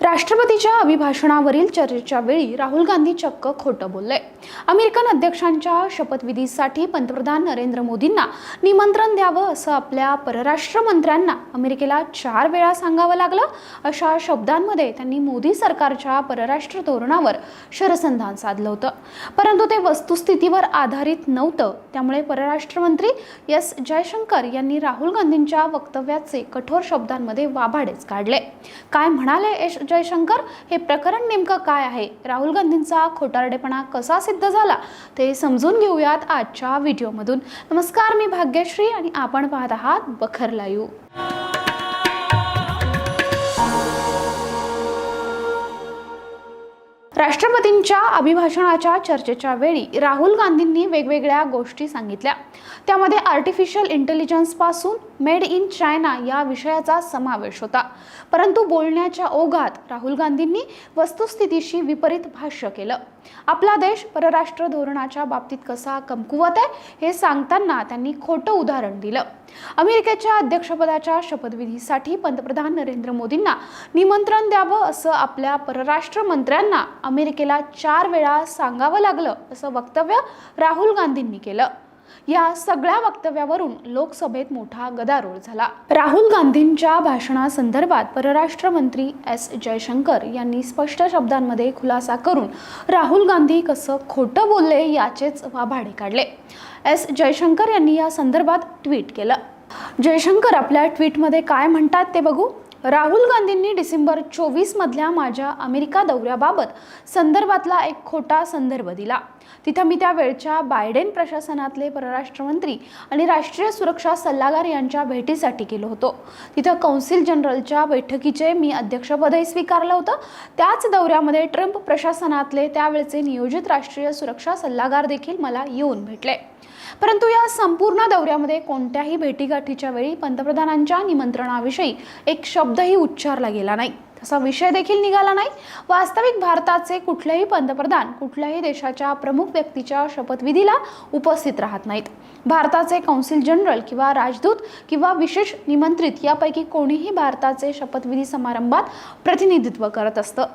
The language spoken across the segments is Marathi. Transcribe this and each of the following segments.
राष्ट्रपतीच्या अभिभाषणावरील चर्चेच्या वेळी राहुल गांधी चक्क खोटं बोलले. अमेरिकन अध्यक्षांच्या शपथविधीसाठी पंतप्रधान नरेंद्र मोदींना निमंत्रण द्यावं असं आपल्या परराष्ट्र मंत्र्यांना अमेरिकेला चार वेळा सांगावं लागलं. अशा शब्दांमध्ये त्यांनी मोदी सरकारच्या परराष्ट्र धोरणावर शरसंधान साधलं होतं. परंतु ते वस्तुस्थितीवर आधारित नव्हतं. त्यामुळे परराष्ट्र मंत्री एस. जयशंकर यांनी राहुल गांधींच्या वक्तव्याचे कठोर शब्दांमध्ये वाभाडेच काढले. काय म्हणाले एस. जयशंकर हे प्रकरण नेमकं काय आहे? राहुल गांधींचा खोटारडेपणा कसा सिद्ध झाला? ते समजून घेऊयात आजच्या व्हिडिओमधून. नमस्कार मी भाग्यश्री आणि आपण पाहत आहात बखर लाईव्ह. राष्ट्रपतींच्या अभिभाषणाच्या चर्चेच्या वेळी राहुल गांधींनी वेगवेगळ्या गोष्टी सांगितल्या. त्यामध्ये आर्टिफिशियल इंटेलिजन्सपासून मेड इन चायना या विषयाचा समावेश होता. परंतु बोलण्याच्या ओघात राहुल गांधींनी वस्तुस्थितीशी विपरीत भाष्य केलं. आपला देश परराष्ट्र धोरणाच्या बाबतीत कसा कमकुवत आहे हे सांगताना त्यांनी खोटं उदाहरण दिलं. अमेरिकेच्या अध्यक्षपदाच्या शपथविधीसाठी पंतप्रधान नरेंद्र मोदींना निमंत्रण द्यावं असं आपल्या परराष्ट्र मंत्र्यांना अमेरिकेला चार वेळा सांगावं लागलं असं वक्तव्य राहुल गांधींनी केलं. या सगळ्या वक्तव्यावरून लोकसभेत मोठा गदारोळ झाला. राहुल गांधींच्या भाषणासंदर्भात परराष्ट्र मंत्री एस जयशंकर यांनी स्पष्ट शब्दांमध्ये खुलासा करून राहुल गांधी कसं खोटं बोलले याचेच वाभाडे काढले. एस जयशंकर यांनी या संदर्भात ट्विट केलं. जयशंकर आपल्या ट्विटमध्ये काय म्हणतात ते बघू? राहुल गांधींनी डिसेंबर चोवीसमधल्या माझ्या अमेरिका दौऱ्याबाबत संदर्भातला एक खोटा संदर्भ दिला. तिथं मी त्या वेळच्या बायडेन प्रशासनातले परराष्ट्र मंत्री आणि राष्ट्रीय सुरक्षा सल्लागार यांच्या भेटीसाठी गेलो होतो. तिथं कौन्सिल जनरलच्या बैठकीचे मी अध्यक्षपदही स्वीकारलं होतं. त्याच दौऱ्यामध्ये ट्रम्प प्रशासनातले त्यावेळचे नियोजित राष्ट्रीय सुरक्षा सल्लागार देखील मला येऊन भेटले. परंतु या संपूर्ण दौऱ्यामध्ये कोणत्याही भेटीगाठीच्या वेळी पंतप्रधानांच्या निमंत्रणाविषयी एक शब्दही उच्चारला गेला नाही. तसा विषय देखील निघाला नाही. वास्तविक भारताचे कुठलेही पंतप्रधान कुठल्याही देशाच्या प्रमुख व्यक्तीच्या शपथविधीला उपस्थित राहत नाहीत. भारताचे कौन्सिल जनरल किंवा राजदूत किंवा विशेष निमंत्रित यापैकी कोणीही भारताचे शपथविधी समारंभात प्रतिनिधित्व करत असतं.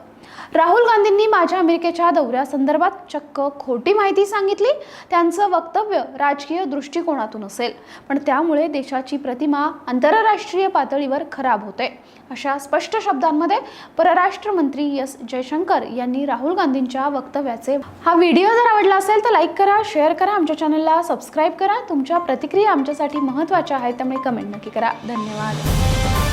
राहुल गांधींनी माझ्या अमेरिकेच्या दौऱ्यासंदर्भात चक्क खोटी माहिती सांगितली. त्यांचं वक्तव्य राजकीय दृष्टिकोनातून असेल. पण त्यामुळे देशाची प्रतिमा आंतरराष्ट्रीय पातळीवर खराब होते. अशा स्पष्ट शब्दांमध्ये परराष्ट्र मंत्री एस. जयशंकर यांनी राहुल गांधींच्या वक्तव्याचे हा व्हिडिओ जर आवडला असेल तर लाईक करा शेअर करा आमच्या चॅनलला सबस्क्राईब करा. तुमच्या प्रतिक्रिया आमच्यासाठी महत्त्वाच्या आहेत त्यामुळे कमेंट नक्की करा. धन्यवाद.